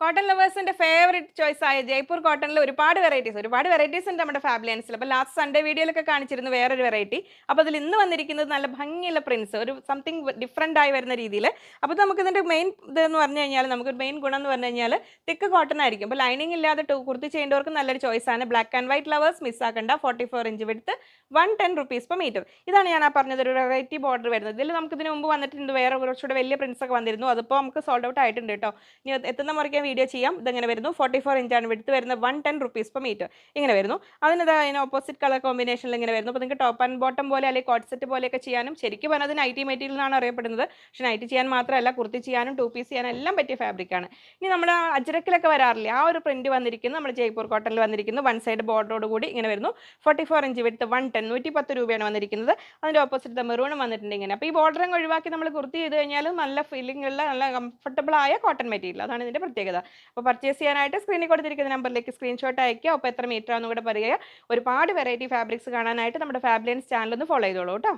Cotton ലവേഴ്സിന്റെ favourite choice ആയ ജയ്പൂർ കോട്ടണിൽ ഒരുപാട് വെറൈറ്റീസ് ഒരുപാട് വെറൈറ്റീസ് ഉണ്ട് നമ്മുടെ ഫാബ്ലിയൻസിൽ അപ്പോൾ ലാസ്റ്റ് സൺഡേ വീഡിയോയിലൊക്കെ കാണിച്ചിരുന്നു വേറൊരു വെറൈറ്റി അപ്പോൾ അതിൽ ഇന്ന് വന്നിരിക്കുന്നത് നല്ല ഭംഗിയുള്ള പ്രിൻസ് ഒരു സംതിങ് ഡിഫറെന്റ് ആയി വരുന്ന രീതിയിൽ അപ്പോൾ നമുക്ക് ഇതിന്റെ മെയിൻ ഇതെന്ന് പറഞ്ഞു കഴിഞ്ഞാൽ നമുക്ക് മെയിൻ ഗുണം എന്ന് പറഞ്ഞു കഴിഞ്ഞാൽ തിക്ക് കോട്ടൺ ആയിരിക്കും. അപ്പോൾ ലൈനിങ് ഇല്ലാതെ കുർത്തി ചെയ്യേണ്ടവർക്ക് നല്ലൊരു ചോയ്സ് ആണ്. Black and white lovers മിസ്സാക്കണ്ട forty four inch width one ten rupees per metre ഇതാണ് ഞാൻ ആ പറഞ്ഞത് ഒരു വെറൈറ്റി ബോർഡർ വരുന്നത്. ഇതിൽ നമുക്ക് ഇതിന് മുമ്പ് വന്നിട്ടുണ്ട് വേറെ കുറച്ചുകൂടെ വലിയ പ്രിൻസ് ഒക്കെ വന്നിരുന്നു. അതിപ്പോൾ നമുക്ക് സോൾഡ് ഔട്ട് ആയിട്ടുണ്ട് കേട്ടോ. ഇനി എത്തുന്ന മുറിക്കാൻ വീഡിയോ ചെയ്യാം. ഇതെങ്ങനെ വരുന്നു. ഫോർട്ടി ഫോർ ഇഞ്ചാണ് വിടുത്ത് വരുന്നത്. One ten rupees per metre ഇങ്ങനെ വരുന്നു. അതിന് അതിന് ഓപ്പോസിറ്റ് കളർ കോമ്പിനേഷനിൽ ഇങ്ങനെ വരുന്നു. അപ്പോൾ നിങ്ങൾക്ക് ടോപ്പ് ആൻഡ് ബോട്ടം പോലെ അല്ലെങ്കിൽ കോട്ട് സെറ്റ് പോലെയൊക്കെ ചെയ്യാനും ശരിക്കും പറഞ്ഞത് നൈറ്റി മെറ്റീരിയൽ എന്നാണ് അറിയപ്പെടുന്നത്. പക്ഷേ നൈറ്റി ചെയ്യാൻ മാത്രമല്ല കുർത്തി ചെയ്യാനും ടു പീസ് ചെയ്യാനും എല്ലാം പറ്റിയ ഫാബ്രിക്കാണ് ഇനി നമ്മുടെ അജ്രക്കിലൊക്കെ വരാറില്ലേ? ആ ഒരു പ്രിന്റ് വന്നിരിക്കുന്നു. നമ്മുടെ ജയ്പൂർ കോട്ടണിൽ വന്നിരിക്കുന്നു. വൺ സൈഡ് ബോർഡറോട് കൂടി ഇങ്ങനെ വരുന്നു. Forty four inch width one ten നൂറ്റി പത്ത് രൂപയാണ് വന്നിരിക്കുന്നത് അതിന്റെ ഓപ്പോസിറ്റ് മെറൂണും വന്നിട്ടുണ്ട് ഇങ്ങനെ. അപ്പോൾ ഈ ബോർഡറും ഒഴിവാക്കി നമ്മൾ കുർത്തി ചെയ്ത് കഴിഞ്ഞാൽ നല്ല ഫീലിംഗ് ഉള്ള നല്ല കംഫർട്ടബിൾ ആയ കോട്ടൺ മെറ്റീരിയൽ അതാണ് ഇതിന്റെ പ്രത്യേകത. അപ്പോൾ പർച്ചേസ് ചെയ്യാനായിട്ട് സ്ക്രീനിൽ കൊടുത്തിരിക്കുന്ന നമ്പറിലേക്ക് സ്ക്രീൻഷോട്ട് അയക്കുക അപ്പോൾ എത്ര മീറ്റർ ആണെന്ന് കൂടെ പറയുക. ഒരുപാട് വെറൈറ്റി ഫാബ്രിക്സ് കാണാനായിട്ട് നമ്മുടെ ഫാബ്ലിയൻസ് ചാനൽ ഒന്ന് ഫോളോ ചെയ്തോളൂ കേട്ടോ.